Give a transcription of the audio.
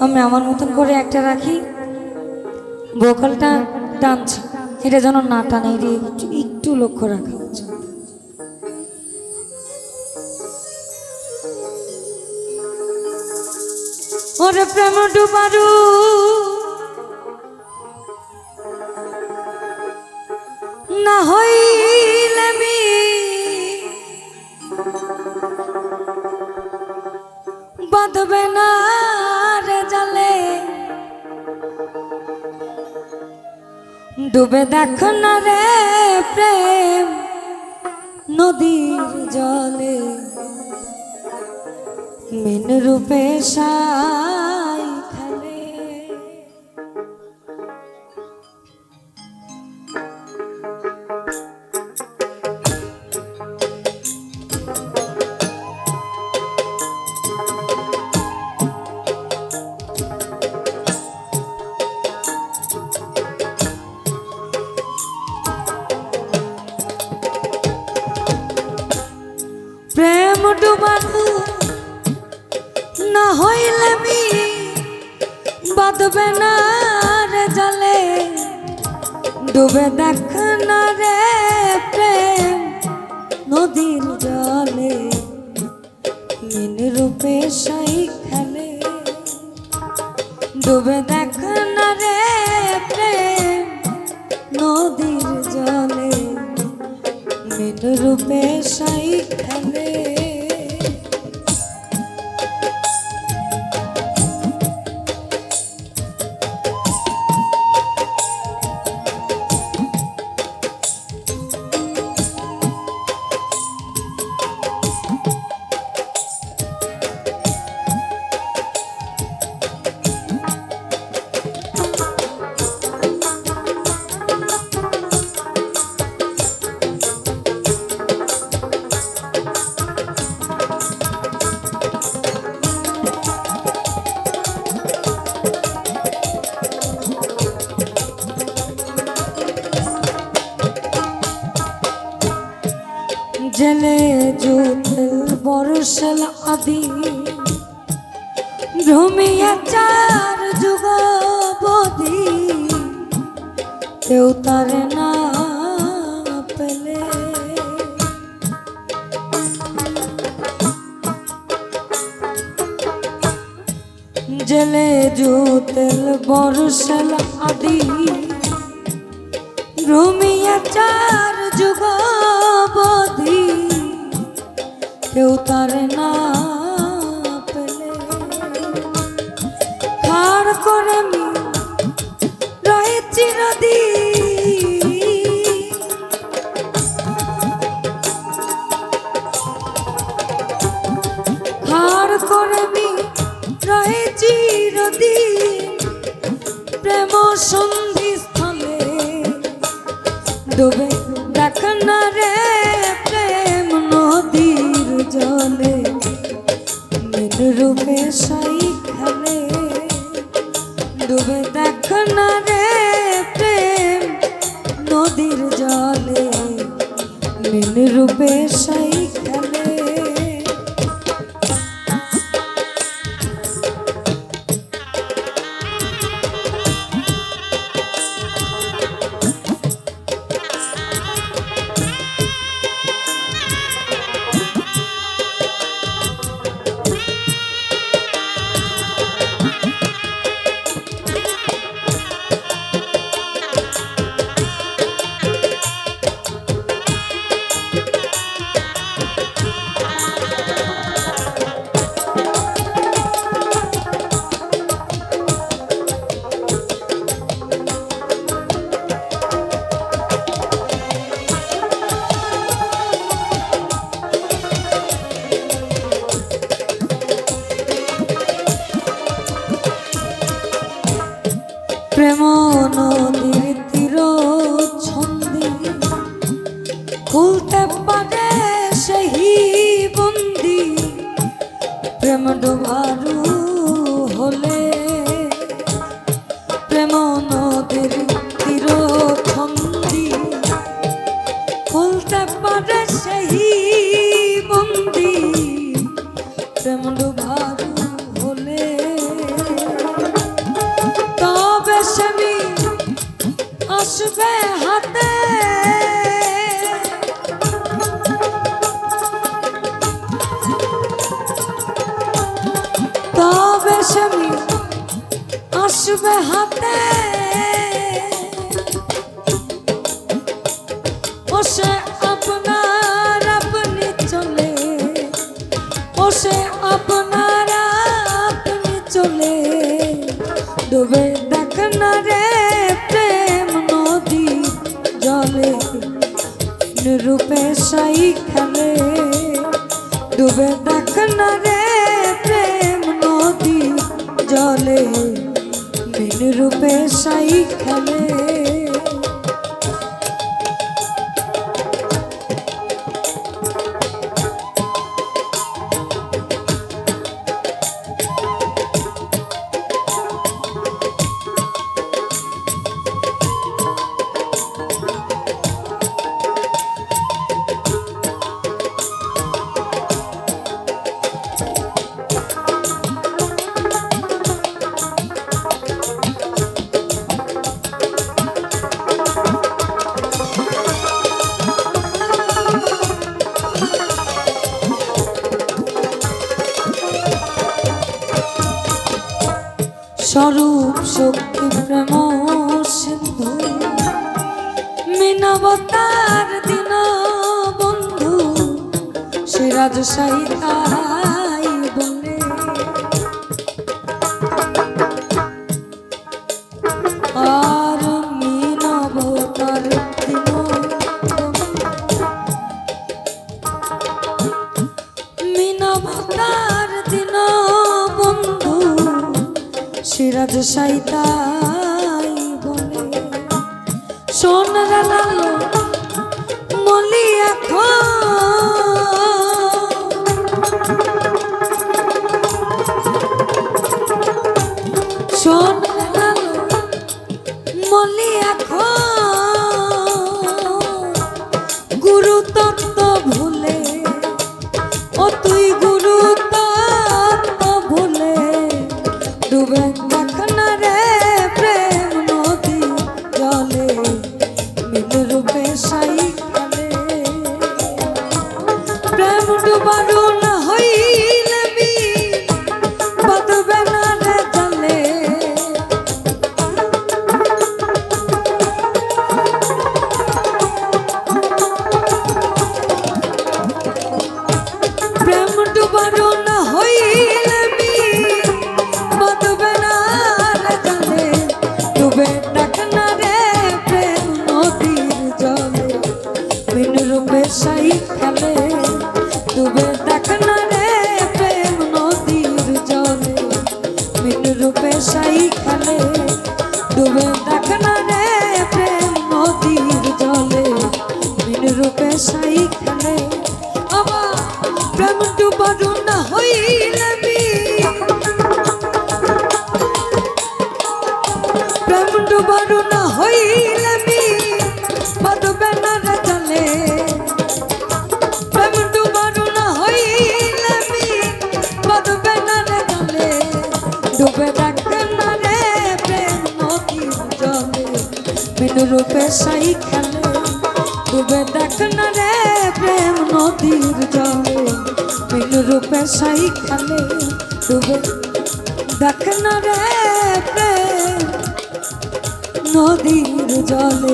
আমি আমার মতন করে একটা রাখি। বোকালটা টানছে। এটা যেন না টানে, এটা একটু লক্ষ্য রাখা উচিত। ওরে প্রেম ডুবারু। ডুবে দেখো না রে প্রেম নদীর জলে মিন রূপে সাই ডুবানো না হইলে মি বাঁধবে না রে জলে। ডুবে দেখ না রে প্রেম নদীর জলে। মিন রূপে সাই খেলে। ডুবে দেখ না রে প্রেম নদীর জলে। মিন রূপে সাই খেলে। জেলে জুতল বরসল আদি। ভ্রমিয়া চার যুগ বদি। কেউ তার না পেলে। জেলে জুতল বরসল আদি। রুমিয়া চার যুগ বধি কেউ তার না পেলে। খার করে আমি রয়েছি নদী। খার করে আমি রয়ে ডুবে দেখ না রে প্রেম নদীর জলে মিন রূপে সাই প্রেম নদীর তীর ছন্দি। খুলতে পারে সেই বন্দি। প্রেম ডোবারু আসবে হাতে। তবে স্বামী আসবে হাতে। ও ডুবে থাক না রে প্রেম নদী জলে বিন রূপে সাই খেলে স্বরূপ শক্তি প্রেম সিন্ধু। মিনবতার দিন বন্ধু সে রাজশাহী সহিতা তাই তাই বলে। সোনার লালো মলি এখন। সোনার লালো মলি এখন। প্রেম ডুবানো বিনু রূপে সাই খেলে। ডুবে দেখ না রে প্রেম নদীর জলে। বিনু রূপে সাই খেলে। ডুবে দেখ না রে প্রেম নদীর জলে।